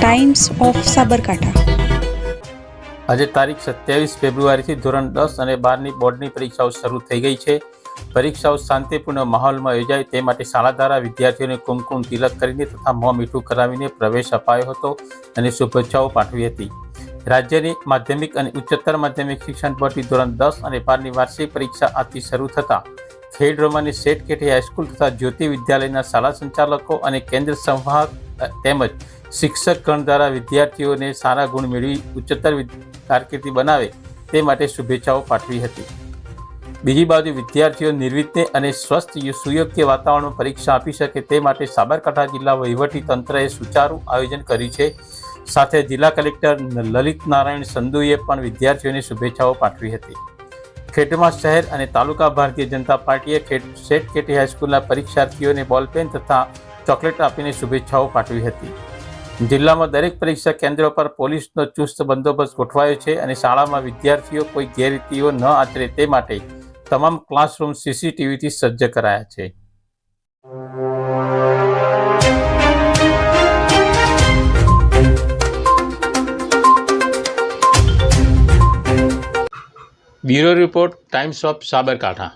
Times of Sabarkantha આજે તારીખ સત્યાવીસ ફેબ્રુઆરીથી ધોરણ દસ અને બારની બોર્ડની પરીક્ષાઓ શરૂ થઈ ગઈ છે. પરીક્ષાઓ શાંતિપૂર્ણ માહોલમાં યોજાય તે માટે શાળા દ્વારા વિદ્યાર્થીઓને કુમકુમ તિલક કરીને તથા મોં મીઠું કરાવીને પ્રવેશ અપાયો હતો અને શુભેચ્છાઓ પાઠવી હતી. રાજ્યની માધ્યમિક અને ઉચ્ચતર માધ્યમિક શિક્ષણ બોર્ડની ધોરણ દસ અને બારની વાર્ષિક પરીક્ષા આજથી શરૂ થતાં ખેડરોમાની સેટ કેટી હાઈસ્કૂલ તથા જ્યોતિ વિદ્યાલયના શાળા સંચાલકો અને કેન્દ્ર સંવાહક તેમજ શિક્ષક ગણ દ્વારા વિદ્યાર્થીઓને સારા ગુણ મેળવી ઉચ્ચતર કારકિર્દી બનાવે તે માટે શુભેચ્છાઓ પાઠવી હતી. બીજી બાજુ વિદ્યાર્થીઓ નિર્વિઘ્ને અને સ્વસ્થ સુયોગ્ય વાતાવરણમાં પરીક્ષા આપી શકે તે માટે સાબરકાંઠા જિલ્લા વહીવટી તંત્રએ સુચારું આયોજન કર્યું છે. સાથે જિલ્લા કલેક્ટર લલિત નારાયણ સંધુએ પણ વિદ્યાર્થીઓને શુભેચ્છાઓ પાઠવી હતી. ખેડમાં શહેર અને તાલુકા ભારતીય જનતા પાર્ટીએ ખેડ, શેઠ કેટી હાઈસ્કૂલના પરીક્ષાર્થીઓને બોલપેન તથા ચોકલેટ આપીને શુભેચ્છાઓ પાઠવી હતી. જિલ્લામાં દરેક પરીક્ષા કેન્દ્રો પર પોલીસનો ચુસ્ત બંદોબસ્ત ગોઠવાયો છે અને શાળામાં વિદ્યાર્થીઓ કોઈ ગેરરીતિઓ ન આચરે તે માટે તમામ ક્લાસરૂમ સીસીટીવીથી સજ્જ કરાયા છે. Bureau report Times of Sabarkantha.